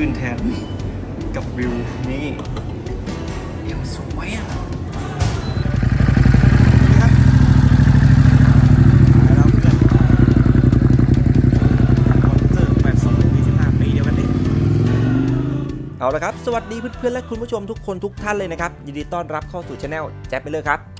ชื่นแทนกับวิวนี่ยังสวยอะครับแล้วเพื่อนมอนเตอร์82ปี15ปีเดียวกันดิเอาละครับ สวัสดีเพื่อนๆและคุณผู้ชมทุกคนทุกท่านเลยนะครับ ยินดีต้อนรับเข้าสู่ช anel แจ็คไปเลยครับ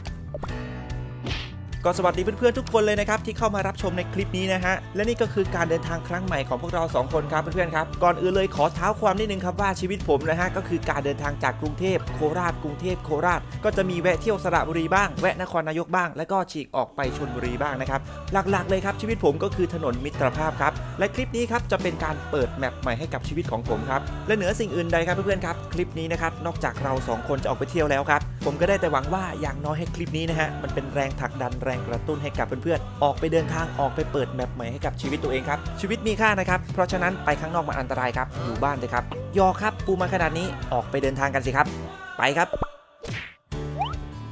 ก็สวัสดีเพื่อนๆทุกคนเลยนะครับที่เข้ามารับชมในคลิปนี้นะฮะและนี่ก็คือการเดินทางครั้งใหม่ของพวกเรา 2 คนครับเพื่อนๆครับก่อนอื่นเลยขอเท้าความนิดนึงครับว่าชีวิตผมนะฮะก็คือการเดินทางจากกรุงเทพโคราชกรุงเทพโคราช ก็จะมีแวะเที่ยวสระบุรีบ้างแวะนครนายกบ้าง แล้วก็ฉีกออกไปชลบุรีบ้างนะครับหลักๆเลยครับชีวิตผมก็คือถนนมิตรภาพครับและคลิปนี้ครับจะเป็นการเปิดแมปใหม่ให้กับชีวิตของผมครับและเหนือสิ่งอื่นใดครับเพื่อนๆครับคลิปนี้นะครับนอกจากเราสองคนจะออกไปเที่ยวแล้วครับ ผมก็ได้แต่หวังว่าอย่างน้อยให้คลิปนี้นะฮะ มันเป็นแรงผลักดันแรงกระตุ้นให้กับเพื่อนๆ ออกไปเดินทางออกไปเปิดแมปใหม่ให้กับชีวิตตัวเองครับ ชีวิตมีค่านะครับ เพราะฉะนั้นไปข้างนอกมันอันตรายครับ อยู่บ้านเลยครับ ยอครับปูมาขนาดนี้ออกไปเดินทางกันสิครับ ไปครับ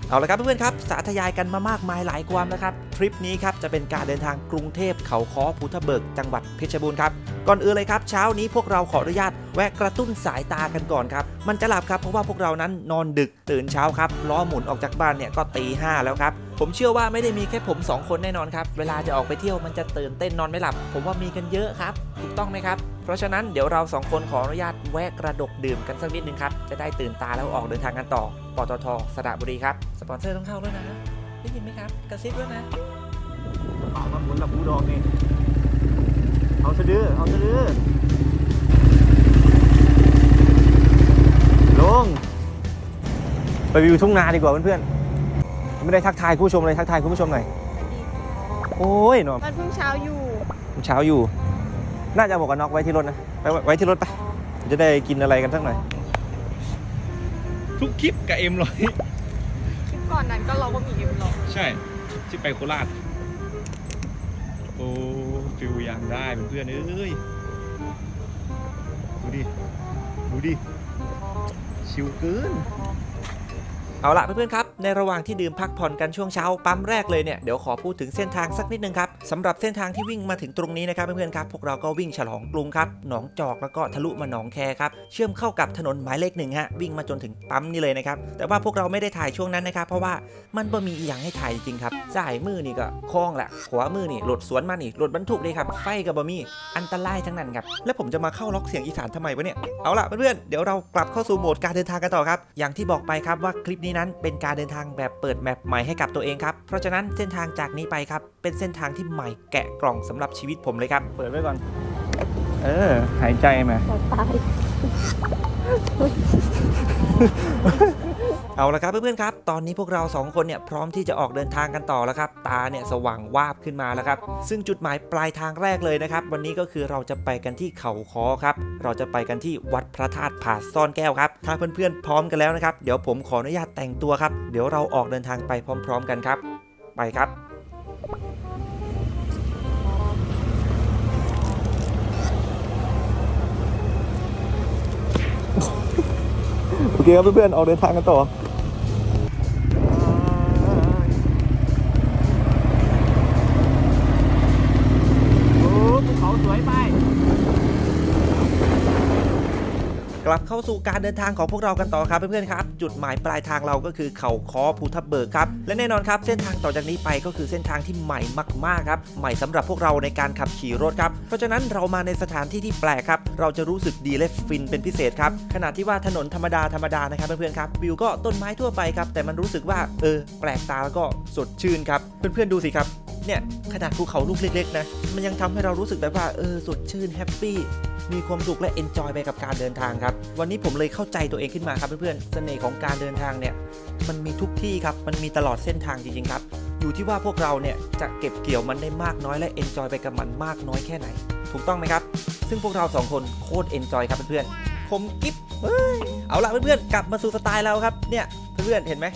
เอาละครับเพื่อนๆครับสาธยายกันมามากมายหลายความแล้วครับทริปนี้ครับจะเป็นการเดินทางกรุงเทพเขาค้อภูทะเบิกจังหวัดเพชรบูรณ์ครับก่อนอื่นเลยครับเช้านี้พวกเราขออนุญาตแวะกระตุ้นสายตากันก่อนครับมันจะหลับครับเพราะว่าพวกเรานั้นนอนดึกตื่นเช้าครับล้อหมุนออกจากบ้านเนี่ยก็ตีห้าแล้วครับผมเชื่อว่าไม่ได้มีแค่ผมสองคนแน่นอนครับเวลาจะออกไปเที่ยวมันจะตื่นเต้นนอนไม่หลับ ผมว่ามีกันเยอะครับ ถูกต้องไหมครับ เพราะฉะนั้นเดี๋ยวเราสองคนขออนุญาตแวะกระดกดื่มกันสักนิดนึงครับ จะได้ตื่นตาแล้วออกเดินทางกันต่อ ปตทสระบุรีครับ สปอนเซอร์ต้องเข้าด้วยนะ ได้ยินไหมครับ กระซิบด้วยนะเป่ามาหมุนลำพูดองนี่เอาสะดือเอาสะดือลง ไปวิวทุ่งนาดีกว่าเพื่อนๆ ไม่ได้ทักทายผู้ชมเลยทักทายคุณผู้ชมหน่อย โอ้ยหนอมมันเพิ่งเช้าอยู่ เช้าอยู่ น่าจะเอาหมวกกันน็อกไว้ที่รถนะไปไว้ไว้ที่รถไปจะได้กินอะไรกันสักหน่อย ทุกคลิปกับเอ็มร้อยคลิปก่อนนั้นก็เราก็มีเอ็มหรอกใช่ ที่ไปโคราช โอ้ฟิลอย่างได้เพื่อนๆเอ้ย ดูดิ ดูดิ ชิวเกิน เอาละเพื่อนๆครับ ในระหว่างที่ดื่มพักผ่อนกันช่วงเช้าปั๊มแรกเลยเนี่ยเดี๋ยวขอพูดถึงเส้นทางสักนิดนึงครับสำหรับเส้นทางที่วิ่งมาถึงตรงนี้นะครับเพื่อนๆครับพวกเราก็วิ่งฉลองกรุงครับหนองจอกแล้วก็ทะลุมาหนองแคครับเชื่อมเข้ากับถนนหมายเลขหนึ่งฮะวิ่งมาจนถึงปั๊มนี่เลยนะครับแต่ว่าพวกเราไม่ได้ถ่ายช่วงนั้นนะครับเพราะว่ามันบ่มีอย่างให้ถ่ายจริงครับซ้ายมือนี่ก็คล้องแหละขวามือนี่รถสวนมานี่รถบรรทุกเลยครับไฟกับบ่มีอันตรายทั้งนั้นครับแล้วผมจะมาเข้าล็อกเสียงอีสานทำไมวะเนี่ยเอาล่ะเพื่อนๆเดี๋ยวเรากลับเข้าสู่โหมดการเดินทางกันต่อครับอย่างที่บอกไปครับว่าคลิปนี้นั้นเป็นการเดินทางแบบเปิดแมปใหม่ให้กับตัวเองครับ เพราะฉะนั้นเส้นทางจากนี้ไปครับ เป็นเส้นทางที่ใหม่แกะกล่องสำหรับชีวิตผมเลยครับ เปิดไว้ก่อน เออ หายใจไหมตาย เอาละครับเพื่อนๆครับ ตอนนี้พวกเราสองคนเนี่ยพร้อมที่จะออกเดินทางกันต่อแล้วครับ ตาเนี่ยสว่างวาบขึ้นมาแล้วครับ ซึ่งจุดหมายปลายทางแรกเลยนะครับ วันนี้ก็คือเราจะไปกันที่เขาคอครับ เราจะไปกันที่วัดพระธาตุผาซ่อนแก้วครับ ถ้าเพื่อนๆพร้อมกันแล้วนะครับ เดี๋ยวผมขออนุญาตแต่งตัวครับ เดี๋ยวเราออกเดินทางไปพร้อม ๆ กันครับ ไปครับโอเคครับเพื่อนๆออกเดินทางกันต่อ กลับเข้าสู่การเดินทางของพวกเรากันต่อครับเพื่อนๆครับ จุดหมายปลายทางเราก็คือเขาคอภูทับเบิกครับ และแน่นอนครับ เส้นทางต่อจากนี้ไปก็คือเส้นทางที่ใหม่มากๆครับ ใหม่สำหรับพวกเราในการขับขี่รถครับ เพราะฉะนั้นเรามาในสถานที่ที่แปลกครับ เราจะรู้สึกดีและฟินเป็นพิเศษครับ ขณะที่ว่าถนนธรรมดาธรรมดานะครับเพื่อนๆครับ วิวก็ต้นไม้ทั่วไปครับ แต่มันรู้สึกว่าเออแปลกตาแล้วก็สดชื่นครับ เพื่อนๆดูสิครับ เนี่ยขนาดภูเขาลูกเล็กๆนะ มันยังทำให้เรารู้สึกแบบว่าเออสดชื่นแฮปปี้มีความสุขและเอนจอยไปกับการเดินทางครับ วันนี้ผมเลยเข้าใจตัวเองขึ้นมาครับเพื่อนๆ เสน่ห์ของการเดินทางเนี่ย มันมีทุกที่ครับ มันมีตลอดเส้นทางจริงๆครับ อยู่ที่ว่าพวกเราเนี่ยจะเก็บเกี่ยวมันได้มากน้อยและเอนจอยไปกับมันมากน้อยแค่ไหน ถูกต้องไหมครับ ซึ่งพวกเราสองคนโคตรเอนจอยครับเพื่อนๆ ผมกิ๊บเฮ้ยเอาละเพื่อนๆ กลับมาสู่สไตล์เราครับ เนี่ยเพื่อนๆ เห็นไหม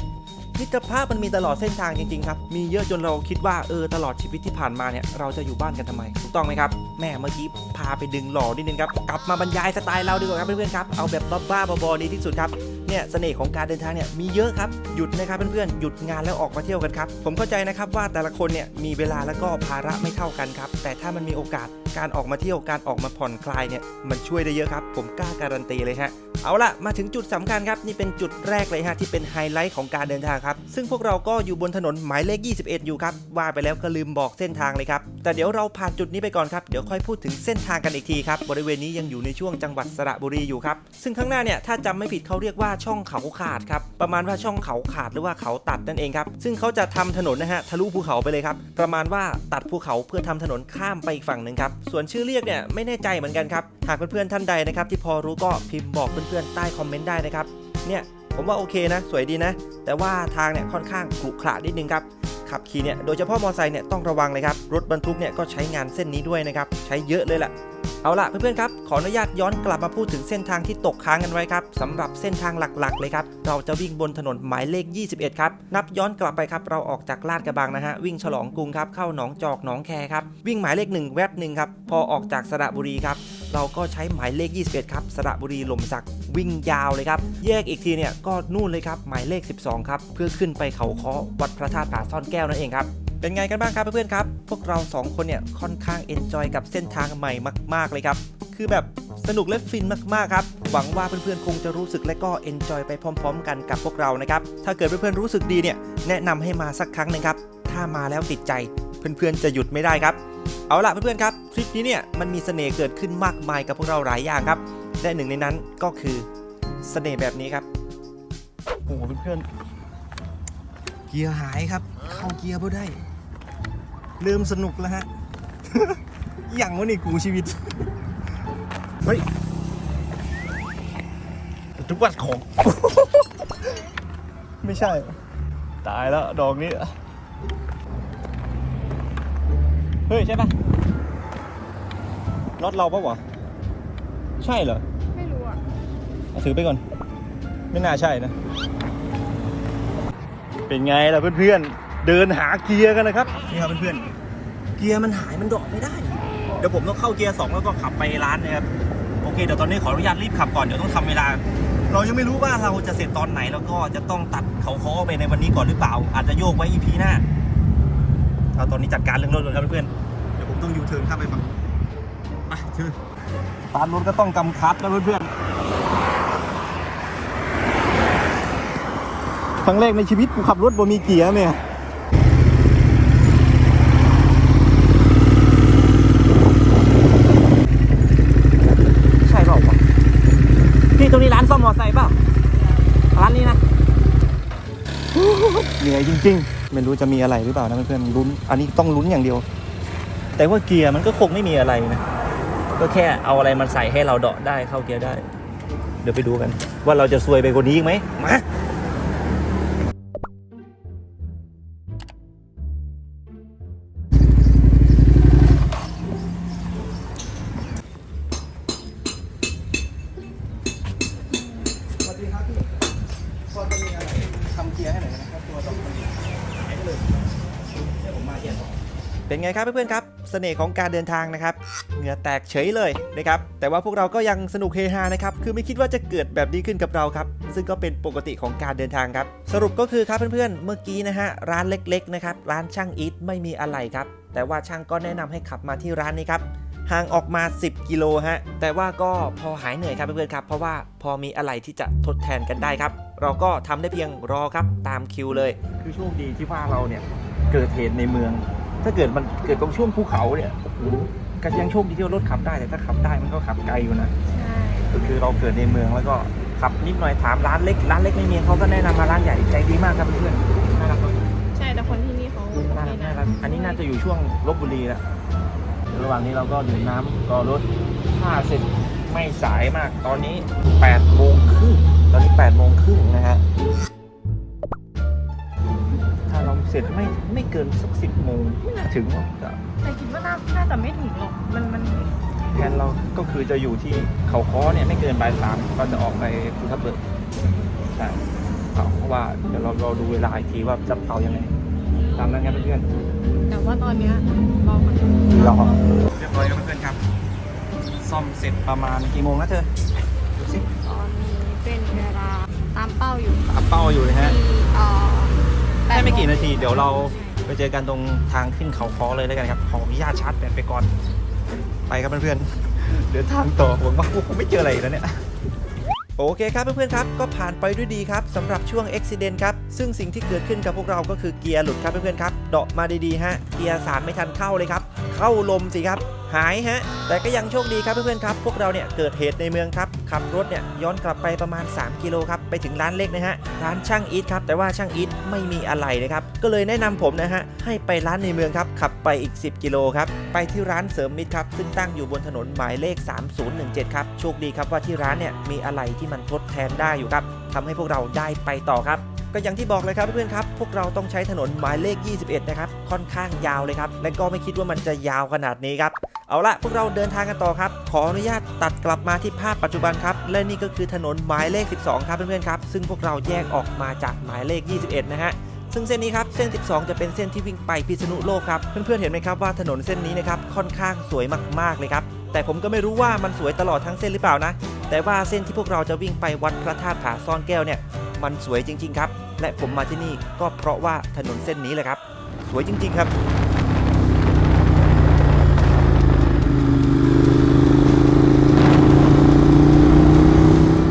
มิตรภาพมันมีตลอดเส้นทางจริงๆครับ มีเยอะจนเราคิดว่าเออตลอดชีวิตที่ผ่านมาเนี่ยเราจะอยู่บ้านกันทำไม ถูกต้องไหมครับแม่เมื่อกี้พาไปดึงหล่อนิดนึงครับ กลับมาบรรยายสไตล์เราดีกว่าครับเพื่อนๆครับ เอาแบบบ้าๆบอๆดีที่สุดครับ เนี่ยเสน่ห์ของการเดินทางเนี่ยมีเยอะครับ หยุดนะครับเพื่อนๆหยุดงานแล้วออกมาเที่ยวกันครับ ผมเข้าใจนะครับว่าแต่ละคนเนี่ยมีเวลาแล้วก็ภาระไม่เท่ากันครับ แต่ถ้ามันมีโอกาสการออกมาเที่ยวการออกมาผ่อนคลายเนี่ยมันช่วยได้เยอะครับ ผมกล้าการันตีเลยฮะเอาละมาถึงจุดสำคัญครับ นี่เป็นจุดแรกเลยฮะที่เป็นไฮไลท์ของการเดินทางครับ ซึ่งพวกเราก็อยู่บนถนนหมายเลข 21 อยู่ครับ ว่าไปแล้วก็ลืมบอกเส้นทางเลยครับ แต่เดี๋ยวเราผ่านจุดนี้ไปก่อนครับ เดี๋ยวค่อยพูดถึงเส้นทางกันอีกทีครับ บริเวณนี้ยังอยู่ในช่วงจังหวัดสระบุรีอยู่ครับ ซึ่งข้างหน้าเนี่ยถ้าจำไม่ผิดเขาเรียกว่าช่องเขาขาดครับประมาณว่าช่องเขาขาดหรือว่าเขาตัดนั่นเองครับซึ่งเขาจะทำถนนนะฮะทะลุภูเขาไปเลยครับประมาณว่าตัดภูเขาเพื่อทำถนนข้ามไปอีกฝั่งหนึ่งครับส่วนชื่อเรียกเนี่ยไม่แน่ใจเหมือนกันครับหากเพื่อนๆท่านใดนะครับที่พอรู้ก็พิมพ์บอกเพื่อนๆใต้คอมเมนต์ได้นะครับเนี่ยผมว่าโอเคนะ สวยดีนะ แต่ว่าทางเนี่ยค่อนข้างขรุขระนิดนึงครับขับขี่เนี่ยโดยเฉพาะมอเตอร์ไซค์เนี่ยต้องระวังเลยครับรถบรรทุกเนี่ยก็ใช้งานเส้นนี้ด้วยนะครับใช้เยอะเลยแหละเอาล่ะเพื่อนๆครับ ขออนุญาตย้อนกลับมาพูดถึงเส้นทางที่ตกค้างกันไว้ครับสำหรับเส้นทางหลักๆ เลยครับ เราจะวิ่งบนถนนหมายเลข 21 ครับ นับย้อนกลับไปครับ เราออกจากลาดกระบังนะฮะ วิ่งฉลองกรุงครับ เข้าหนองจอกหนองแคครับ วิ่งหมายเลข 1 แวบหนึ่งครับ พอออกจากสระบุรีครับ เราก็ใช้หมายเลข 21 ครับ สระบุรีลมสัก วิ่งยาวเลยครับ แยกอีกทีเนี่ยก็นู่นเลยครับ หมายเลข 12 ครับ เพื่อขึ้นไปเขาเคาะวัดพระธาตุผาซ่อนแก้วนั่นเองครับ เป็นไงกันบ้างครับเพื่อนๆครับ พวกเราสองคนเนี่ยค่อนข้างเอนจอยกับเส้นทางใหม่มาก ๆ เลยครับ คือแบบสนุกและฟินมากๆครับ หวังว่าเพื่อนๆคงจะรู้สึกและก็เอนจอยไปพร้อม ๆ กันกับพวกเรานะครับ ถ้าเกิดเพื่อนๆรู้สึกดีเนี่ยแนะนำให้มาสักครั้งหนึงครับ ถ้ามาแล้วติดใจเพื่อนๆจะหยุดไม่ได้ครับ เอาล่ะเพื่อนๆครับทริปนี้เนี่ยมันมีเสน่ห์เกิดขึ้นมากมายกับพวกเราหลายอย่างครับ และหนึ่งในนั้นก็คือเสน่ห์แบบนี้ครับโอ้โหเพื่อนๆเกียร์หายครับ เข้าเกียร์บ่ได้ เริ่มสนุกแล้วฮะ อย่างวะนี่กูชีวิต เฮ้ยทุกวันของ ไม่ใช่ ตายแล้ว ดอกนี้ เฮ้ย ใช่ปะรถเราปะวะ ใช่เหรอ ไม่รู้อะเอาถือไปก่อน ไม่น่าใช่นะ เป็นไงล่ะเพื่อนๆ เดินหาเกียร์กันนะครับนี่ครับเพื่อนๆเกียร์มันหายมันดอกไม่ได้ เดี๋ยวผมต้องเข้าเกียร์สองแล้วก็ขับไปร้านนะครับโอเคเดี๋ยวตอนนี้ขออนุญาตรีบขับก่อนเดี๋ยวต้องทำเวลา เรายังไม่รู้ว่าเราจะเสร็จตอนไหนแล้วก็จะต้องตัดเขาค้อไปในวันนี้ก่อนหรือเปล่า อาจจะโยกไว้ EP หน้าเอาตอนนี้จัดการเรื่องรถเลยครับเพื่อนๆเดี๋ยวผมต้องยูเทิร์นข้ามไปฝั่งไปเชิญตามรถก็ต้องกำคัดนะเพื่อนๆครั้งแรกในชีวิตกูขับรถบ่มีเกียร์เนี่ย ใช่เปล่าวะพี่ ตรงนี้ร้านซ่อมมอไซค์เปล่าร้านนี้นะเหนื่อยจริง ๆ ไม่รู้จะมีอะไรหรือเปล่านะเพื่อนๆลุ้น อันนี้ต้องลุ้นอย่างเดียว แต่ว่าเกียร์มันก็คงไม่มีอะไรนะ ก็แค่เอาอะไรมันใส่ให้เราเดาะได้เข้าเกียร์ได้ เดี๋ยวไปดูกัน ว่าเราจะซวยไปกว่านี้อีกไหมมา นไงครับเพื่อนๆครับเสน่ห์ของการเดินทางนะครับเหงื่อแตกเฉยเลยนะครับแต่ว่าพวกเราก็ยังสนุกเฮฮานะครับคือไม่คิดว่าจะเกิดแบบนี้ขึ้นกับเราครับซึ่งก็เป็นปกติของการเดินทางครับ สรุปก็คือครับเพื่อนๆเมื่อกี้นะฮะร้านเล็กๆนะครับร้านช่างอีทไม่มีอะไรครับแต่ว่าช่างก็แนะนำให้ขับมาที่ร้านนี้ครับห่างออกมา 10 กิโลฮะ แต่ว่าก็พอหายเหนื่อยครับเพื่อนๆครับ เพราะว่าพอมีอะไรที่จะทดแทนกันได้ครับ เราก็ทำได้เพียงรอครับตามคิวเลย คือโชคดีที่ว่าเราเนี่ย เกิดเหตุในเมือง ถ้าเกิดมันเกิดตรงช่วงภูเขาเนี่ยโอ้โหก็ยังโชคดีที่ว่ารถขับได้แต่ถ้าขับได้มันก็ขับไกลอยู่นะ ใช่ ก็คือเราเกิดในเมืองแล้วก็ขับนิดหน่อยถามร้านเล็กร้านเล็กไม่มีเขาก็แนะนำมาร้านใหญ่ใจดีมากครับเพื่อนๆน่ารักมากใช่แต่คนที่นี่เขาโอน่าเครักนะน่ารักอันนี้น่าจะอยู่ช่วงลบบุรีแล้วระหว่างนี้เราก็ดื่มน้ำรอรถถ้าเสร็จไม่สายมากตอนนี้8โมงครึ่งตอนนี้8โมงครึ่งนะฮะถ้า เราเสร็จไม่ไม่เกินสักสิบโมงไม่น่าถึงหรอกแต่แต่คิดว่าน่าน่าจะไม่ถึงหรอกมันมันแทนเราก็คือจะอยู่ที่เขาค้อเนี่ยไม่เกินบ่ายสามก็จะออกไปภูทับเบิกใช่เอาเพราะว่าเดี๋ยวเรารอดูเวลาอีกทีว่าจะเผายังไงตามนั้นครับเพื่อนแต่ว่าตอนเนี้ยรอมันๆรอเรียบร้อยครับเพื่อนๆครับ ซ่อมเสร็จประมาณกี่โมงนะเธอดูสิตอนนี้เป็นเวลาตามเป้าอยู่ตามเป้าอยู่เลยฮะมีเอ่อ แค่ไม่กี่นาที เดี๋ยวเราไปเจอกันตรงทางขึ้นเขาคอเลยแล้วกันครับขออนุญาตชาร์จแบตไปก่อน ไปครับเพื่อนๆเดินทางต่อหวังว่าคงไม่เจออะไรแล้วเนี่ยโอเคครับเพื่อนๆครับก็ผ่านไปด้วยดีครับสำหรับช่วงอุบิเหตุครับซึ่งสิ่งที่เกิดขึ้นกับพวกเราก็คือเกียร์หลุดครับเพื่อนๆครับเดาะมาดีๆฮะเกียร์สามไม่ทันเข้าเลยครับ เข้าลมสิครับ หายฮะ แต่ก็ยังโชคดีครับเพื่อนๆครับ พวกเราเนี่ยเกิดเหตุในเมืองครับ ขับรถเนี่ยย้อนกลับไปประมาณ 3 กิโลครับ ไปถึงร้านเล็กนะฮะ ร้านช่างอีทครับ แต่ว่าช่างอีทไม่มีอะไรนะครับ ก็เลยแนะนำผมนะฮะ ให้ไปร้านในเมืองครับ ขับไปอีก 10 กิโลครับ ไปที่ร้านเสริมมิตรครับ ซึ่งตั้งอยู่บนถนนหมายเลข 3017 ครับ โชคดีครับว่าที่ร้านเนี่ยมีอะไรที่มันทดแทนได้อยู่ครับทำให้พวกเราได้ไปต่อครับ ก็อย่างที่บอกเลยครับเพื่อนๆครับ พวกเราต้องใช้ถนนหมายเลข 21 นะครับ ค่อนข้างยาวเลยครับ และก็ไม่คิดว่ามันจะยาวขนาดนี้ครับ เอาละพวกเราเดินทางกันต่อครับ ขออนุญาตตัดกลับมาที่ภาพปัจจุบันครับ และนี่ก็คือถนนหมายเลข 12 ครับเพื่อนๆครับ ซึ่งพวกเราแยกออกมาจากหมายเลข 21 นะฮะซึ่งเส้นนี้ครับเส้น 12 จะเป็นเส้นที่วิ่งไปพิษณุโลกครับเพื่อนๆเห็นไหมครับว่าถนนเส้นนี้นะครับค่อนข้างสวยมากๆเลยครับแต่ผมก็ไม่รู้ว่ามันสวยตลอดทั้งเส้นหรือเปล่านะ แต่ว่าเส้นที่พวกเราจะวิ่งไปวัดพระธาตุผาซ่อนแก้วเนี่ย มันสวยจริง ๆ ครับ และผมมาที่นี่ก็เพราะว่าถนนเส้นนี้แหละครับ สวยจริง ๆ ครับ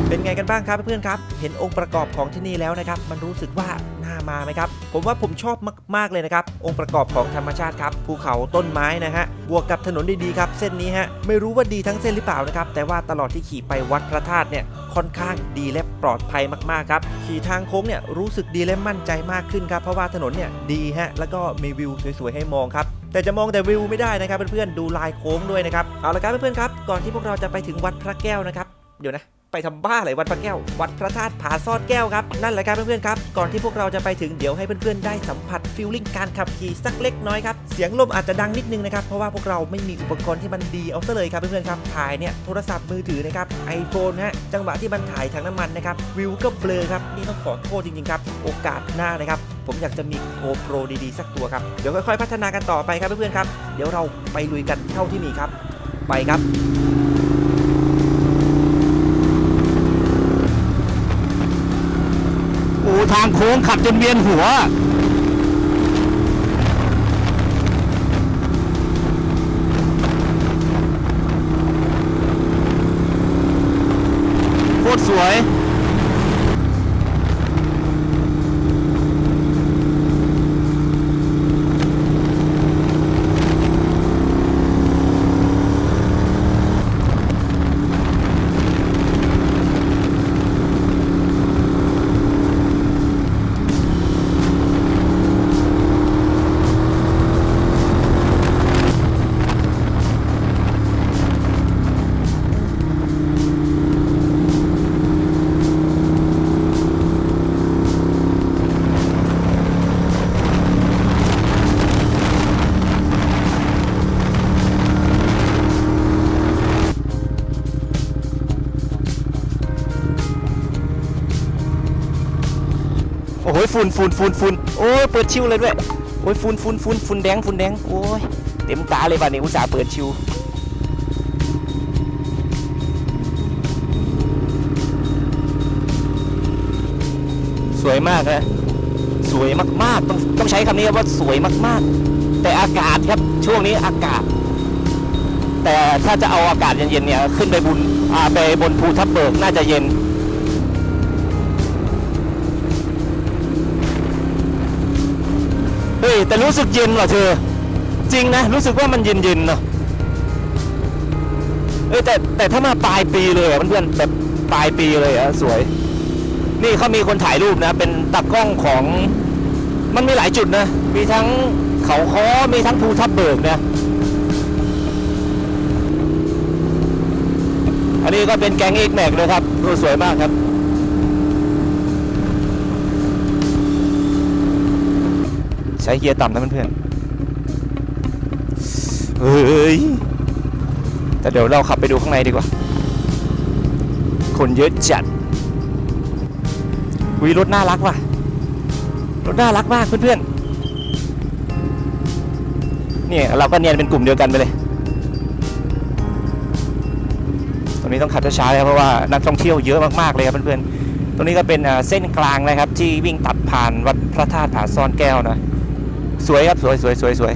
เป็นไงกันบ้างครับเพื่อนๆครับ เห็นองค์ประกอบของที่นี่แล้วนะครับ มันรู้สึกว่าน่า มาไหมครับ ผมว่าผมชอบมาก ๆ เลยนะครับ องค์ประกอบของธรรมชาติครับ ภูเขาต้นไม้นะฮะ บวกกับถนนดีๆครับ เส้นนี้ฮะ ไม่รู้ว่าดีทั้งเส้นหรือเปล่านะครับ แต่ว่าตลอดที่ขี่ไปวัดพระธาตุเนี่ย ค่อนข้างดีและปลอดภัยมาก ๆ ครับ ขี่ทางโค้งเนี่ยรู้สึกดีและมั่นใจมากขึ้นครับ เพราะว่าถนนเนี่ยดีฮะ แล้วก็มีวิวสวยๆให้มองครับแต่จะมองแต่วิวไม่ได้นะครับเพื่อนๆดูลายโค้งด้วยนะครับเอาละครับเพื่อนๆครับก่อนที่พวกเราจะไปถึงวัดพระแก้วนะครับเดี๋ยวนะ ไปทำบ้าอะไรวัดพระแก้ว วัดพระธาตุผาซ่อนแก้วครับ นั่นแหละครับเพื่อนๆครับ ก่อนที่พวกเราจะไปถึงเดี๋ยวให้เพื่อนๆได้สัมผัสฟีลลิ่งการขับขี่สักเล็กน้อยครับ เสียงลมอาจจะดังนิดนึงนะครับ เพราะว่าพวกเราไม่มีอุปกรณ์ที่มันดีเอาซะเลยครับเพื่อนๆครับถ่ายเนี่ยโทรศัพท์มือถือนะครับ iPhone ฮะจังหวะที่มันถ่ายทางน้ำมันนะครับวิวก็เบลอครับนี่ต้องขอโทษจริงๆครับโอกาสหน้านะครับผมอยากจะมี GoPro ดีๆสักตัวครับเดี๋ยวค่อยๆพัฒนากันต่อไปครับเพื่อนๆครับเดี๋ยวเราไปลุยกันเท่าที่มีครับ ไปครับ โค้งขับจนเวียนหัว โคตรสวย ฝุ่นฝุ่นฝุ่นฝุ่นโอ้ยเปิดชิวเลยด้วยโอ้ยฝุ่นฝุ่นฝุ่นฝุ่นแดงฝุ่นแดงโอ้ยเต็มตาเลยบ้านนี้อุตส่าห์เปิดชิวสวยมากนะสวยมากๆต้องต้องใช้คำนี้ครับว่าสวยมากๆ แต่อากาศครับช่วงนี้อากาศ แต่ถ้าจะเอาอากาศเย็นๆเนี่ยขึ้นไปบุญอ่าไปบนภูทับเบิกน่าจะเย็น ฮ้ยแต่รู้สึกเย็นว่ะเธอ จริงนะ รู้สึกว่ามันเย็นเย็นๆเนาะเอ้ยแต่แต่ถ้ามาปลายปีเลยอะเพื่อนๆแบบปลายปีเลยอะสวย นี่เขามีคนถ่ายรูปนะ เป็นตากล้องของมันมีหลายจุดนะ มีทั้งเขาค้อมีทั้งภูทับเบิกนะ อันนี้ก็เป็นแกงเอกแมกเลยครับสวยมากครับ ใช้เกียร์ต่ำนะเพื่อนๆเฮ้ยแต่เดี๋ยวเราขับไปดูข้างในดีกว่า คนเยอะจัดวิรถน่ารักว่ะ รถน่ารักมากเพื่อนๆเนี่ยเราก็เนียนเป็นกลุ่มเดียวกันไปเลย ตรงนี้ต้องขับช้าๆเลยเพราะว่านักท่องเที่ยวเยอะมากๆเลยครับเพื่อนๆ ตรงนี้ก็เป็นเส้นกลางนะครับที่วิ่งตัดผ่านวัดพระธาตุผาซ่อนแก้วนะ สวยครับสวยสวยสวยสวย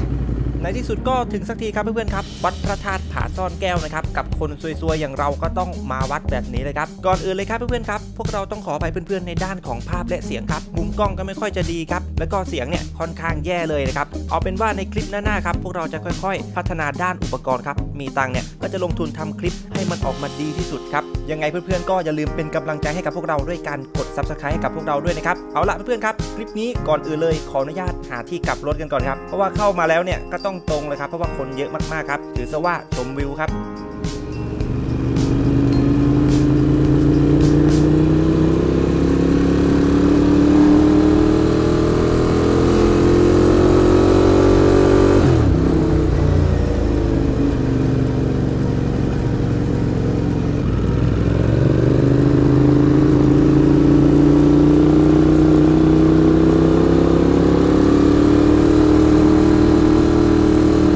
ในที่สุดก็ถึงสักทีครับเพื่อนๆครับวัดพระธาตุผาซ่อนแก้วนะครับกับคนซวยๆอย่างเราก็ต้องมาวัดแบบนี้เลยครับก่อนอื่นเลยครับเพื่อนๆครับพวกเราต้องขอไปเพื่อนๆในด้านของภาพและเสียงครับมุมกล้องก็ไม่ค่อยจะดีครับ แล้วก็เสียงเนี่ยค่อนข้างแย่เลยนะครับเอาเป็นว่าในคลิปหน้าๆครับพวกเราจะค่อยๆ พัฒนาด้านอุปกรณ์ครับมีตังเนี่ยก็จะลงทุนทำคลิปให้มันออกมาดีที่สุดครับยังไงเพื่อนๆก็อย่าลืมเป็นกำลังใจให้กับพวกเราด้วยการกด subscribe ให้กับพวกเราด้วยนะครับเอาละเพื่อนๆครับคลิปนี้ก่อนอื่นเลยขออนุญาตหาที่กลับรถกันก่อนครับเพราะว่าเข้ามาแล้วเนี่ยก็ต้องตรงเลยครับเพราะว่าคนเยอะมากๆครับถือซะว่าชมวิวครับ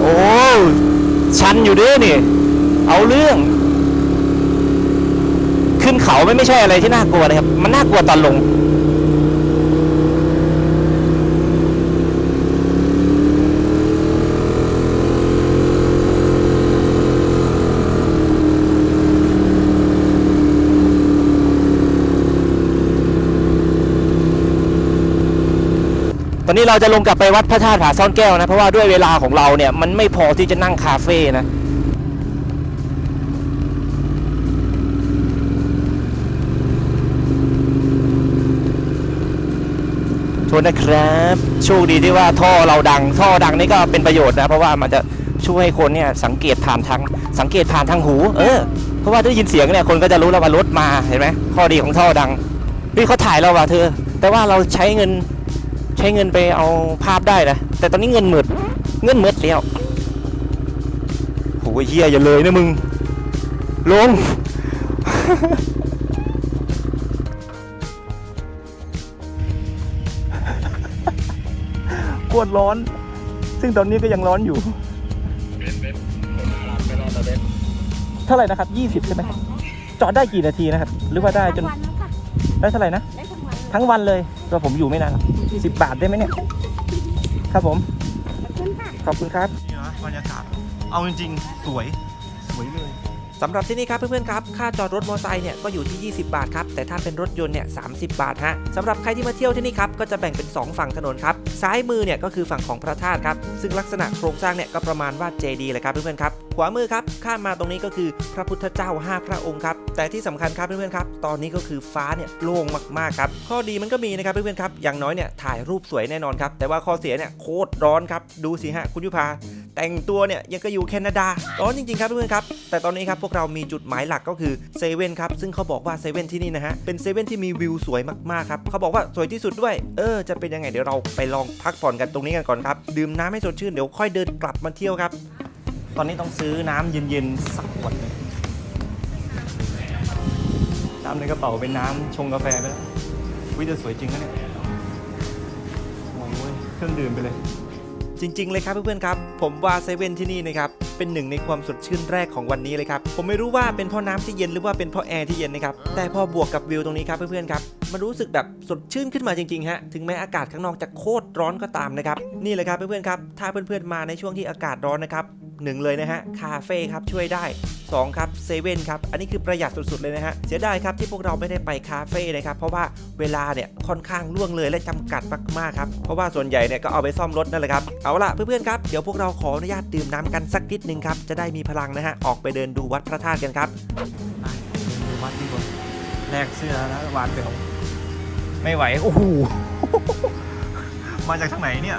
โอ้ ชันอยู่ด้วยนี่ เอาเรื่อง ขึ้นเขาไม่ไม่ใช่อะไรที่น่ากลัวนะครับ มันน่ากลัวตอนลง ตอ นี้เราจะลงกลับไปวัดพระธาตุผาซ่อนแก้วนะ เพราะว่าด้วยเวลาของเราเนี่ย มันไม่พอที่จะนั่งคาเฟ่นะโทษนะครับโชคดีที่ว่าท่อเราดัง ท่อดังนี่ก็เป็นประโยชน์นะ เพราะว่ามันจะช่วยให้คนเนี่ยสังเกตผ่านทางสังเกตผ่านทางหู เออ เพราะว่าได้ยินเสียงเนี่ยคนก็จะรู้แล้วว่ารถมาเห็นไหมข้อดีของท่อดังพี่เขาถ่ายเราว่ะเธอ แต่ว่าเราใช้เงิน ใช้เงินไปเอาภาพได้นะ แต่ตอนนี้เงินหมดเงินหมดแล้วโหเฮียอย่าเลยนะมึง ลงปวดร้อน ซึ่งตอนนี้ก็ยังร้อนอยู่ เท่าไหร่นะครับ 20 ใช่ไหมจอดได้กี่นาทีนะครับ หรือว่าได้จนวันค่ะได้เท่าไหร่นะ ได้ ทั้งวันเลยทั้งวันเลยก็ผมอยู่ไม่นานสิบบาทได้ไหมเนี่ย ครับผมขอบคุณค่ะขอบคุณครับนี่นะบรรยากาศเอาจริงๆ สวยสวยเลยสำหรับที่นี่ครับเพื่อนๆครับค่าจอดรถมอเตอร์ไซค์เนี่ยก็อยู่ที่ 20 บาทครับแต่ถ้าเป็นรถยนต์เนี่ย30บาทฮะสำหรับใครที่มาเที่ยวที่นี่ครับก็จะแบ่งเป็น 2 ฝั่งถนนครับซ้ายมือเนี่ยก็คือฝั่งของพระธาตุครับซึ่งลักษณะโครงสร้างเนี่ยก็ประมาณว่าเจดีย์เลยครับเพื่อนๆครับ ขวามือครับข้ามมาตรงนี้ก็คือพระพุทธเจ้า 5 พระองค์ครับแต่ที่สำคัญครับเพื่อนๆครับ ตอนนี้ก็คือฟ้าเนี่ยโล่งมากๆครับข้อดีมันก็มีนะครับเพื่อนๆครับอย่างน้อยเนี่ยถ่ายรูปสวยแน่นอนครับแต่ว่าข้อเสียเนี่ยโคตรร้อนครับดูสิฮะคุณยุพาแต่งตัวเนี่ยยังก็อยู่แคนาดาร้อนจริงๆครับเพื่อนๆครับแต่ตอนนี้ครับพวกเรามีจุดหมายหลักก็คือเซเว่นครับซึ่งเขาบอกว่าเซเว่นที่นี่นะฮะเป็นเซเว่นที่มีวิวสวยมากๆครับเขาบอกว่าสวยที่สุดด้วย เออจะเป็นยังไงเดี๋ยวเราไปลองพักผ่อนกันตรงนี้กันก่อนครับดื่มน้ำให้สดชื่นเดี๋ยวค่อยเดินกลับมาเที่ยวครับ ตอนนี้ต้องซื้อน้ำเย็นๆสักขวดหนึงน้ำในกระเป๋าเป็นน้ำชงกาแฟไปแล้ววิจะสวยจริงนะเนี่ยโอ้ยเครื่องดื่มไปเลย จริง ๆ เลยครับเพื่อนๆครับ ผมว่าเซเว่นที่นี่นะครับ เป็นหนึ่งในความสดชื่นแรกของวันนี้เลยครับ ผมไม่รู้ว่าเป็นเพราะน้ำที่เย็นหรือว่าเป็นเพราะแอร์ที่เย็นนะครับ แต่พอบวกกับวิวตรงนี้ครับเพื่อนๆครับ มันรู้สึกแบบสดชื่นขึ้นมาจริงๆฮะถึงแม้อากาศข้างนอกจะโคตรร้อนก็ตามนะครับนี่เลยครับเพื่อนๆครับถ้าเพื่อนๆมาในช่วงที่อากาศร้อนนะครับหนึ่งเลยนะฮะคาเฟ่ครับช่วยได้ 2 ครับเซเว่นครับ อันนี้คือประหยัดสุดๆเลยนะฮะ เสียดายครับที่พวกเราไม่ได้ไปคาเฟ่นะครับ เพราะว่าเวลาเนี่ยค่อนข้างล่วงเลยและจำกัดมากๆครับ เพราะว่าส่วนใหญ่เนี่ยก็เอาไปซ่อมรถนั่นแหละครับ เอาล่ะเพื่อนๆครับ เดี๋ยวพวกเราขออนุญาตดื่มน้ำกันสักนิดนึงครับ จะได้มีพลังนะฮะ ออกไปเดินดูวัดพระธาตุกันครับไปเดินดูวัดดีกว่าแลกเสื้อแล้วหวานเปว ไม่ไหว โอ้โห มาจากทางไหนเนี่ย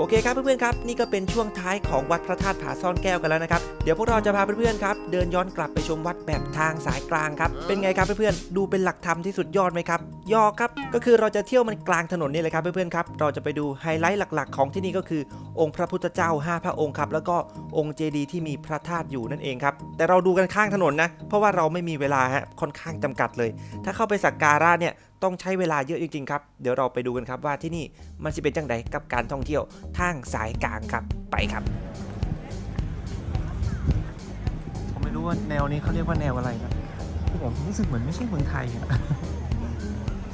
โอเคครับเพื่อนๆครับนี่ก็เป็นช่วงท้ายของวัดพระธาตุผาซ่อนแก้วกันแล้วนะครับเดี๋ยวพวกเราจะพาเพื่อนๆครับเดินย้อนกลับไปชมวัดแบบทางสายกลางครับเป็นไงครับเพื่อนๆดูเป็นหลักธรรมที่สุดยอดไหมครับยอครับก็คือเราจะเที่ยวมันกลางถนนนี่เลยครับเพื่อนๆครับเราจะไปดูไฮไลท์หลักๆ ของที่นี่ก็คือ องค์พระพุทธเจ้า 5 พระองค์ครับแล้วก็องค์เจดีย์ที่มีพระธาตุอยู่นั่นเองครับแต่เราดูกันข้างถนนนะเพราะว่าเราไม่มีเวลาฮะค่อนข้างจำกัดเลย ถ้าเข้าไปสักการะเนี่ย ต้องใช้เวลาเยอะจริงๆครับ เดี๋ยวเราไปดูกันครับว่าที่นี่มันจะเป็นจังไดกับการท่องเที่ยวทางสายกลางครับไปครับผมไม่รู้ว่าแนวนี้เขาเรียกว่าแนวอะไรนะแบบรู้สึกเหมือนไม่ใช่เมืองไทยอะ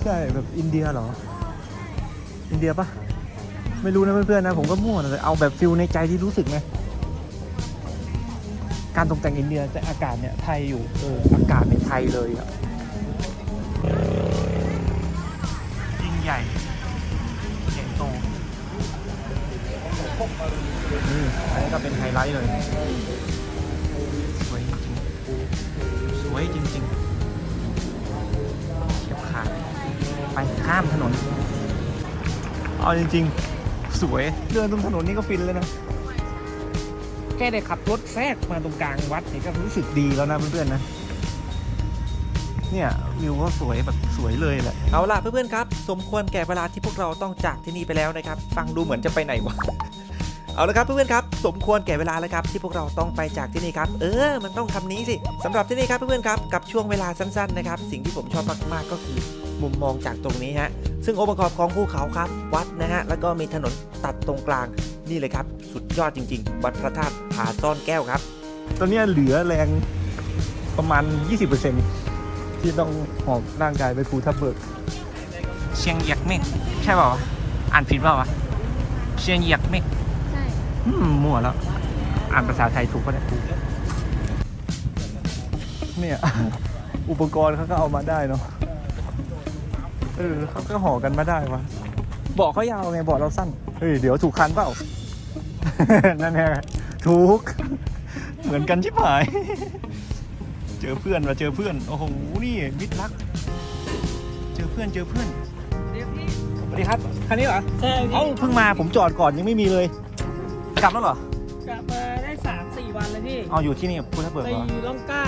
ใช่แบบอินเดียเหรอ อินเดียปะไม่รู้นะเพื่อนๆนะผมก็มั่วแต่เอาแบบฟิลในใจที่รู้สึกไงการตกแต่งอินเดียแต่อากาศเนี่ยไทยอยู่เอออากาศในไทยเลยอะ อันนี้ก็เป็นไฮไลท์เลย สวยจริงๆสวยจริงๆเฉียบขาดไปข้ามถนน เอาจริงๆ สวยเดินตรงถนนนี่ก็ฟินเลยนะ แค่ได้ขับรถแทรกมาตรงกลางวัดเนี่ก็รู้สึกดีแล้วนะเพื่อนๆนะเนี่ยวิวก็สวยแบบสวยเลยแหละ เอาล่ะเพื่อนๆครับ สมควรแก่เวลาที่พวกเราต้องจากที่นี่ไปแล้วนะครับ ฟังดูเหมือนจะไปไหนวะ เอาละครับเพื่อนๆครับ สมควรแก่เวลาแล้วครับ ที่พวกเราต้องไปจากที่นี่ครับ เออ มันต้องคำนี้สิสำหรับที่นี่ครับเพื่อนๆครับกับช่วงเวลาสั้นๆนะครับสิ่งที่ผมชอบมากๆก็คือ มุมมองจากตรงนี้ฮะซึ่งองค์ประกอบของภูเขาครับ วัดนะฮะแล้วก็มีถนนตัดตรงกลางนี่เลยครับสุดยอดจริง ๆ วัดพระธาตุผาซ่อนแก้วครับ ตอนเนี้ยเหลือแรงประมาณ 20%ที่ต้องหอบร่างกายไปภูทับเบิก เชียงเหยียกเมฆใช่เปล่าวะอ่านผิดเปล่าวะเชียงเหยียกเมฆใช่อื มมั่วแล้ว อ่านภาษาไทยถูกปะเนี่ยถูกเนี่ย อุปกรณ์เขาก็เอามาได้เนาะเออเขาก็ห่อกันมาได้วะเบอกเขายาวไงเบอกเราสั้นเฮ้ยเดี๋ยวถูกคันเปล่า นั่นแหละถูก เหมือนกันชิบหาย เจอเพื่อนมาเจอเพื่อนโอ้โหนี่มิตรรัก เจอเพื่อนเจอเพื่อนสวัสดีครับคันนี้เหรอใช่เอ้าเพิ่งมาผมจอดก่อนยังไม่มีเลย กลับแล้วเหรอกลับมาได้สามสี่วันแล้วพี่อ๋ออยู่ที่นี่พุทธเบิกไปเหรอล่องกล้า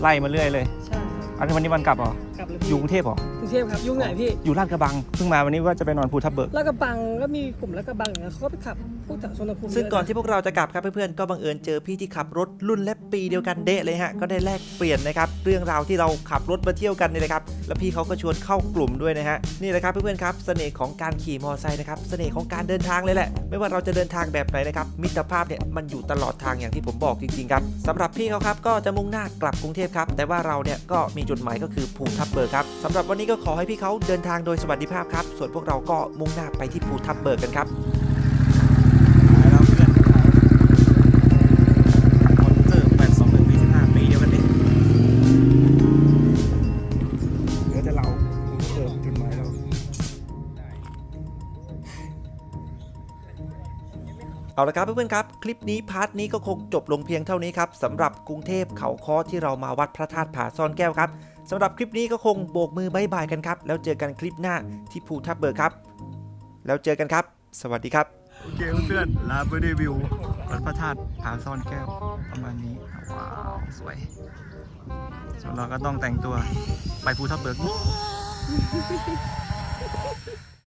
ไล่มาเรื่อยเลย ใช่ครับอันนี้วันนี้วันกลับเหรอกลับเลยอพี่ยู่กรุงเทพเหรอกรุงเทพครับยุ่งไหนพี่อยู่ลาดกระบังเพิ่งมาวันนี้ว่าจะไปนอนภูทับเบิกลาดกระบังก็มีกลุ่มลาดกระบังอย่างเงี้ยเขาก็ไปขับพวกแถวชนภูมิซึ่งเยะะก่อนที่พวกเราจะกลับครับเพื่อนๆก็บังเอิญเจอพี่ที่ขับรถรุ่นและปีเดียวกันเดะเลยฮะก็ได้แลกเปลี่ยนนะครับเรื่องราวที่เราขับรถมาเที่ยวกันนี่เลยครับแล้วพี่เขาก็ชวนเข้ากลุ่มด้วยนะฮะนี่แหละครับเพื่อนๆครับเสน่ห์ของการขี่มอเตอร์ไซค์นะครับเสน่ห์ของการเดินทางเลยแหละ ไม่ว่าเราจะเดินทางแบบไหนนะครับมิตรภาพเนี่ยมันอยู่ตลอดทางอย่างที่ผมบอกจริงๆครับสำหรับพี่เขาครับก็จะมุ่งหน้ากลับกรุงเทพครับแต่ว่าเราเนี่ยก็มีจุดหมายก็คือภูทับเบิกครับสำหรับวันนี้ก็ขอให้พี่เขาเดินทางโดยสวัสดิภาพครับส่วนพวกเราก็มุ่งหน้าไปที่ภูทับเบิกกันครับ เอาละครับเพื่อนๆครับคลิปนี้พาร์ทนี้ก็คงจบลงเพียงเท่านี้ครับสำหรับกรุงเทพเขาค้อที่เรามาวัดพระธาตุผาซ่อนแก้วครับสำหรับคลิปนี้ก็คงโบกมือบายบายกันครับ แล้วเจอกันคลิปหน้าที่ภูทับเบิกครับ แล้วเจอกันครับ สวัสดีครับโอเคเพื่อนลาไปด้วยวิววัดพระธาตุผาซ่อนแก้วประมาณนี้ว้าวสวยส่วนเราก็ต้องแต่งตัวไปภูทับเบิก